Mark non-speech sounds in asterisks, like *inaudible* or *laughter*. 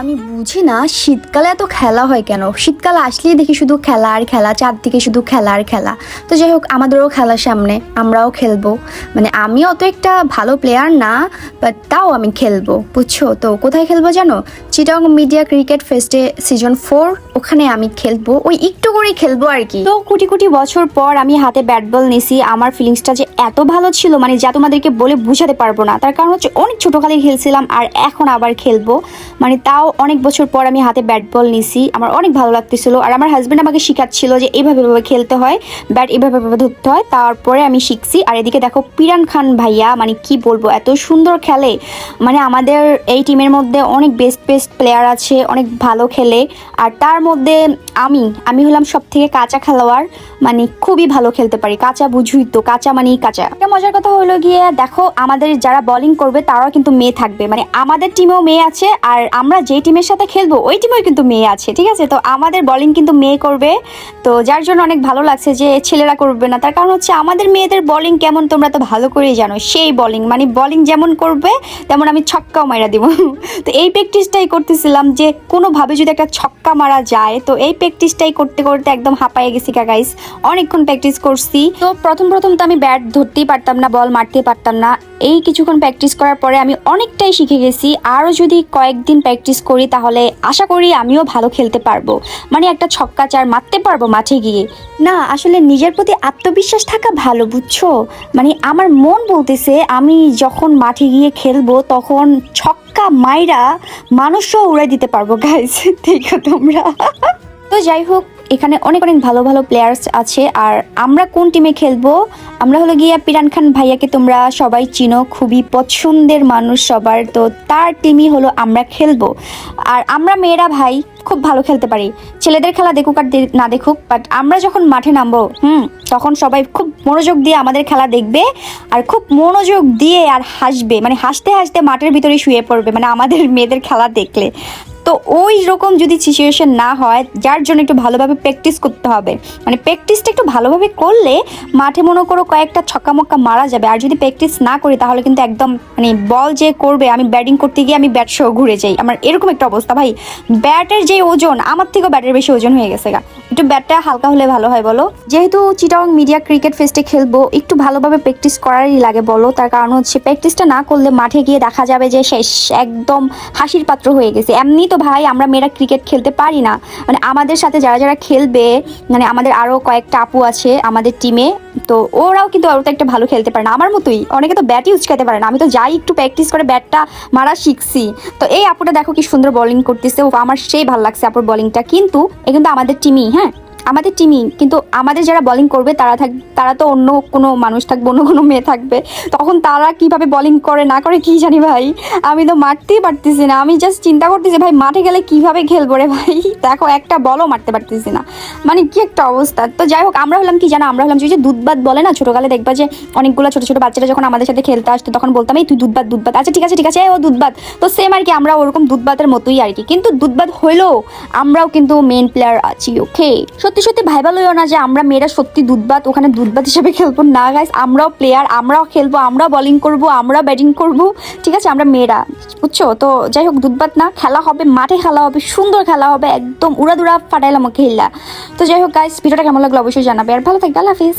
আমি বুঝি না, শীতকালে এত খেলা হয় কেন? শীতকাল আসলেই দেখি শুধু খেলা আর খেলা, চারদিকে শুধু খেলা আর খেলা। তো যাই হোক, আমাদেরও খেলা সামনে, আমরাও খেলব। মানে আমি অত একটা ভালো প্লেয়ার না বাট তাও আমি খেলব, বুঝছ? তো কোথায় খেলব জানো? চিটং মিডিয়া ক্রিকেট ফেস্টে সিজন ফোর ওখানে আমি খেলব, ওই একটু করেই খেলব আর কি। তো কোটি কোটি বছর পর আমি হাতে ব্যাট বল নিছি, আমার ফিলিংসটা যে এত ভালো ছিল মানে যা তোমাদেরকে বলে বুঝাতে পারব না, তার কারণ হচ্ছে অনেক ছোটোকালে খেলছিলাম আর এখন আবার খেলব। মানে তাও অনেক বছর পর আমি হাতে ব্যাট বল নিছি, আমার অনেক ভালো লাগতেছিল আর আমার হাজব্যান্ড আমাকে শেখাচ্ছিল যে এইভাবে খেলতে হয় ব্যাট এভাবে ধরতে হয়, তারপরে আমি শিখছি, আর এদিকে দেখো পিরান খান ভাইয়া মানে কি বলব, এত সুন্দর খেলে। মানে আমাদের এই টিমের মধ্যে অনেক বেস্ট বেস্ট প্লেয়ার আছে, অনেক ভালো খেলে। আর তার মধ্যে আমি আমি হলাম সব থেকে কাঁচা খেলোয়াড় মানে খুবই ভালো খেলতে পারি। কাঁচা বুঝুই তো, কাঁচা মানেই কাঁচা। একটা মজার কথা হলো গিয়ে, দেখো, আমাদের যারা বোলিং করবে, তারাও কিন্তু মেয়ে থাকবে। মানে আমাদের টিমেও মেয়ে আছে, আর আমরা যে টিমের সাথে খেলব, ওই টিমেও কিন্তু মেয়ে আছে, ঠিক আছে? তো আমাদের বলিং কিন্তু মেয়ে করবে। তো যার জন্য অনেক ভালো লাগছে যে ছেলেরা করবে না। তার কারণ হচ্ছে আমাদের মেয়েদের বলিং কেমন, তোমরা তো ভালো করেই জানো, সেই বোলিং মানে বোলিং যেমন করবে, তেমন আমি ছক্কাও মারা দিব। তো এই প্র্যাকটিসটাই করতেছিলাম যে, কোনোভাবে যদি একটা ছক্কা মারা যায়, তো এই প্র্যাকটিসটাই করতে করতে একদম হাঁপায়ে গেছি গাইস অনেকক্ষণ প্র্যাকটিস করছি। তো প্রথম প্রথম তো আমি ব্যাট ধরতেই পারতাম না বল মারতে পারতাম না। এই কিছুক্ষণ প্র্যাকটিস করার পরে আমি অনেকটাই শিখে গেছি। আরও যদি কয়েকদিন প্র্যাকটিস করি, তাহলে আশা করি আমিও ভালো খেলতে পারব। মানে একটা ছক্কা চার মারতে পারব মাঠে গিয়ে। না, আসলে নিজের প্রতি আত্মবিশ্বাস থাকা ভালো, বুঝছ? মানে আমার মন বলতেছে, আমি যখন মাঠে গিয়ে খেলব, তখন ছক্কা মাইরা মানুষও উড়াই দিতে পারব গাইজ *laughs* দেখো তোমরা। তো যাই হোক এখানে অনেক অনেক ভালো ভালো প্লেয়ার্স আছে। আর আমরা কোন টিমে খেলব? আমরা হলো গিয়া পিরান খান ভাইয়াকে তোমরা সবাই চিনো, খুবই পছন্দের মানুষ সবার। তো তার টিমই হলো আমরা খেলব। আর আমরা মেয়েরা ভাই খুব ভালো খেলতে পারি। ছেলেদের খেলা দেখুক আর না দেখুক বাট আমরা যখন মাঠে নামবো, হুম, তখন সবাই খুব মনোযোগ দিয়ে আমাদের খেলা দেখবে আর খুব মনোযোগ দিয়ে আর হাসবে। মানে হাসতে হাসতে মাঠের ভিতরে শুয়ে পড়বে মানে আমাদের মেয়েদের খেলা দেখলে। তো ওই রকম যদি সিচুয়েশন না হয়, যার জন্য একটু ভালোভাবে প্র্যাকটিস করতে হবে। মানে প্র্যাকটিসটা একটু ভালোভাবে করলে মাঠে মনে করো কয়েকটা ছক্কা মক্কা মারা যাবে। আর যদি প্র্যাকটিস না করি, তাহলে কিন্তু একদম মানে বল যে করবে, আমি ব্যাটিং করতে গিয়ে আমি ব্যাট সহ ঘুরে যাই। আমার এরকম একটা অবস্থা। ভাই ব্যাটের যে ওজন, আমার থেকেও ব্যাটের বেশি ওজন হয়ে গেছে গা। একটু ব্যাটটা হালকা হলে ভালো হয়, বলো। যেহেতু চিটাং মিডিয়া ক্রিকেট ফেস্টে খেলব, একটু ভালোভাবে প্র্যাকটিস করারই লাগে, বলো। তার কারণ হচ্ছে প্র্যাকটিসটা না করলে মাঠে গিয়ে দেখা যাবে যে শেষ, একদম হাসির পাত্র হয়ে গেছে। এমনি তো ভাই, আমরা মেয়েরা ক্রিকেট খেলতে পারি না। মানে আমাদের সাথে যারা যারা খেলবে মানে আমাদের আরও কয়েকটা আপু আছে আমাদের টিমে তো ওরাও কিন্তু অত একটা ভালো খেলতে পারে না। আমার মতোই, অনেকে তো ব্যাটই উচকাতে পারে না। আমি তো যাই একটু প্র্যাকটিস করে ব্যাটটা মারা শিখছি। তো এই আপুটা দেখো কি সুন্দর বলিং করতেছে। ও আমার সেই ভালো লাগছে আপুর বলিংটা কিন্তু এ কিন্তু আমাদের টিমই হ্যাঁ? আমাদের টিমই কিন্তু আমাদের যারা বোলিং করবে, তারা থাক, তারা তো অন্য কোনো মানুষ থাকবে, অন্য কোনো মেয়ে থাকবে। তখন তারা কীভাবে বলিং করে, না করে, কি জানি ভাই? আমি তো মারতেই পারতেছি না। আমি জাস্ট চিন্তা করতেছি, ভাই, মাঠে গেলে কীভাবে খেলব রে ভাই? *laughs* দেখো, একটা বলও মারতে পারতেছি না। মানে কি একটা অবস্থা। তো যাই হোক, আমরা হলাম কি জানো? আমরা হলাম যে দুধবাদ বলে না, ছোটকালে দেখবা যে, অনেকগুলো ছোটো ছোটো বাচ্চারা যখন আমাদের সাথে খেলতে আসতো, তখন বলতাম, এই, তুই দুধবাদ দুধবাদ আচ্ছা ঠিক আছে ঠিক আছে ও দুধবাদ তো সেম আর কি, আমরা ওরকম দুধবাদের মতোই আর কি। কিন্তু দুধবাদ হইলেও আমরাও কিন্তু মেন প্লেয়ার আছি ওকে সত্যি সত্যি সত্যি ভাইবা লইও না যে আমরা মেয়েরা সত্যি দুধবাত, ওখানে দুধবাত হিসেবে খেলব। না গাইস আমরাও প্লেয়ার আমরাও খেলব, আমরাও বলিং করব আমরা ব্যাটিং করব। ঠিক আছে, আমরা মেয়েরা, বুঝছ? তো যাই হোক, দুধবাত না, খেলা হবে, মাঠে খেলা হবে, সুন্দর খেলা হবে, একদম উড়াদুরা ফাটাইলাম খেললা তো যাই হোক গাইস ভিডিওটা কেমন লাগল অবশ্যই জানাবে, আর ভালো থাকবে, আল্লাহ হাফিজ।